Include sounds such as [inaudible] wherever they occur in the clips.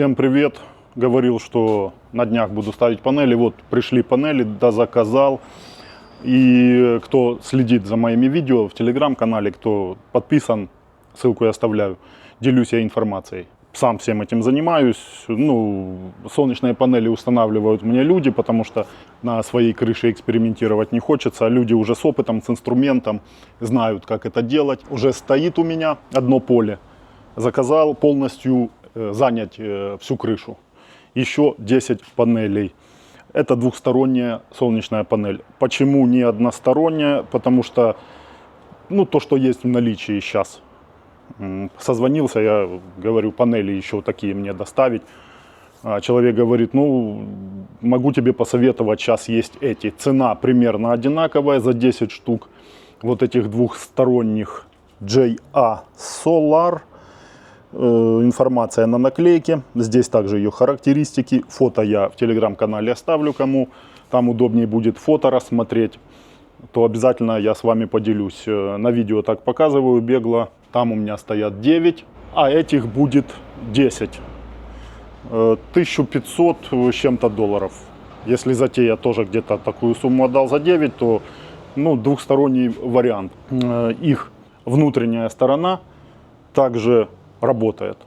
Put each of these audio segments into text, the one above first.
Всем привет. Говорил, что на днях буду ставить панели. Вот пришли панели, да заказал. И кто следит за моими видео в телеграм-канале, кто подписан, ссылку я оставляю, делюсь я информацией. Сам всем этим занимаюсь. Ну, солнечные панели устанавливают мне люди, потому что на своей крыше экспериментировать не хочется. А люди уже с опытом, с инструментом знают, как это делать. Уже стоит у меня одно поле. Заказал полностью занять э, всю крышу. Еще 10 панелей. Это двухсторонняя солнечная панель. Почему не односторонняя? Потому что ну, то, что есть в наличии сейчас. Созвонился, я говорю, панели еще такие мне доставить. А Человек говорит, ну, могу тебе посоветовать, сейчас есть эти. Цена примерно одинаковая за 10 штук вот этих двухсторонних JA Solar. Э, Информация на наклейке. Здесь также ее характеристики. Фото я в телеграм-канале оставлю, кому там удобнее будет фото рассмотреть то обязательно я с вами поделюсь. Э, На видео так показываю бегло. Там у меня стоят 9, а этих будет 10. Э, 1500 с чем-то долларов. Если за те я тоже где-то такую сумму отдал за 9, то ну, двухсторонний вариант. Э, Их внутренняя сторона также работает.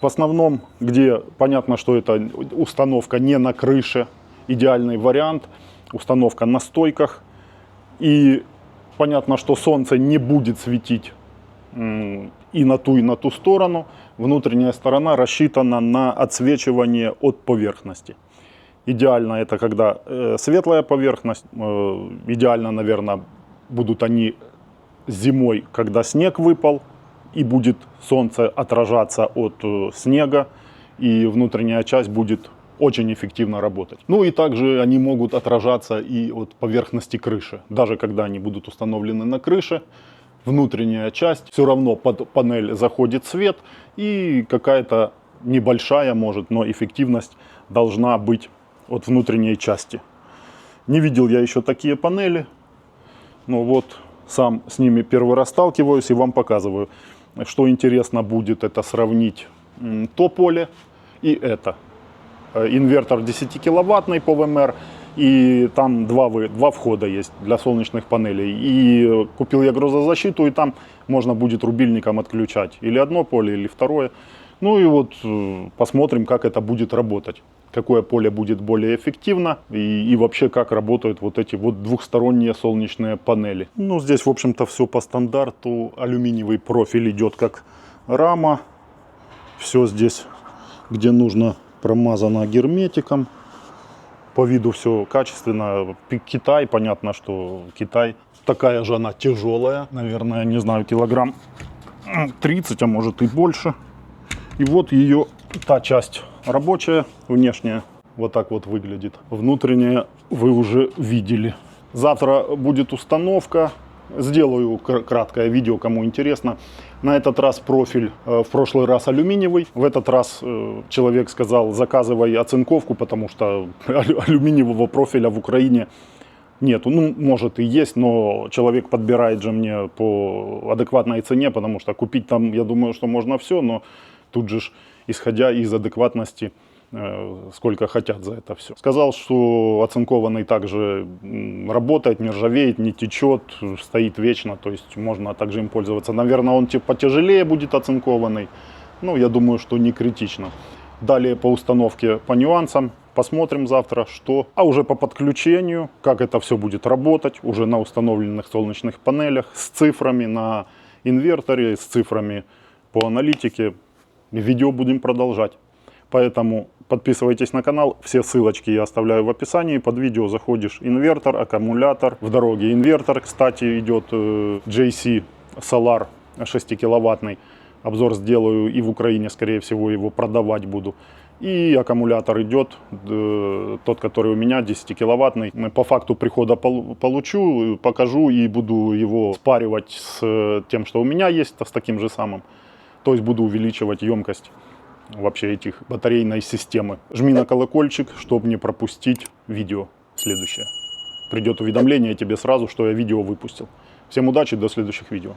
В основном, где понятно, что это установка не на крыше, идеальный вариант, установка на стойках. И понятно, что солнце не будет светить и на ту, и на ту сторону. Внутренняя сторона рассчитана на отсвечивание от поверхности. Идеально это когда э, светлая поверхность, э, идеально, наверное, будут они зимой, когда снег выпал, и будет солнце отражаться от э, снега, и внутренняя часть будет очень эффективно работать. Ну и также они могут отражаться и от поверхности крыши. Даже когда они будут установлены на крыше, внутренняя часть, все равно под панель заходит свет, и какая-то небольшая, может, но эффективность должна быть от внутренней части. Не видел я еще такие панели, но вот сам с ними первый раз сталкиваюсь и вам показываю. Что интересно будет, это сравнить то поле и это. Э, Инвертор 10 киловаттный по ВМР, и там два, два входа есть для солнечных панелей. И купил я грозозащиту, и там можно будет рубильником отключать или одно поле, или второе. Ну и вот э, посмотрим, как это будет работать. Какое поле будет более эффективно и, и вообще как работают вот эти вот двухсторонние солнечные панели. Ну здесь в общем-то все по стандарту. Алюминиевый профиль идет как рама. Все здесь, где нужно, промазано герметиком. По виду все качественно. Китай, понятно, что Китай. Такая же она тяжелая, наверное, не знаю, килограмм м, 30, а может и больше. И вот ее та часть рабочая, внешняя, вот так вот выглядит. Внутренняя вы уже видели. Завтра будет установка. Сделаю кр- краткое видео, кому интересно. На этот раз профиль, э, в прошлый раз алюминиевый. В этот раз э, человек сказал, заказывай оцинковку, потому что [laughs] алю- алюминиевого профиля в Украине нету. Ну, может и есть, но человек подбирает же мне по адекватной цене, потому что купить там, я думаю, что можно все, но тут же, исходя из адекватности, э, сколько хотят за это все. Сказал, что оцинкованный также работает, не ржавеет, не течет, стоит вечно, то есть можно также им пользоваться. Наверное, он типа потяжелее будет оцинкованный, ну, я думаю, что не критично. Далее по установке по нюансам. Посмотрим завтра, что. А уже по подключению, как это все будет работать, уже на установленных солнечных панелях, с цифрами на инверторе, с цифрами по аналитике. Видео будем продолжать. Поэтому подписывайтесь на канал. Все ссылочки я оставляю в описании. Под видео заходишь инвертор, аккумулятор. В дороге инвертор, кстати, идет э, JC Solar 6 киловаттный. Обзор сделаю и в Украине, скорее всего, его продавать буду. И аккумулятор идет, э, тот, который у меня, 10 киловаттный. По факту прихода пол- получу, э, покажу и буду его спаривать с тем, что у меня есть, с таким же самым. То есть буду увеличивать емкость вообще этих батарейной системы. Жми на колокольчик, чтобы не пропустить видео следующее. Придет уведомление тебе сразу, что я видео выпустил. Всем удачи, до следующих видео.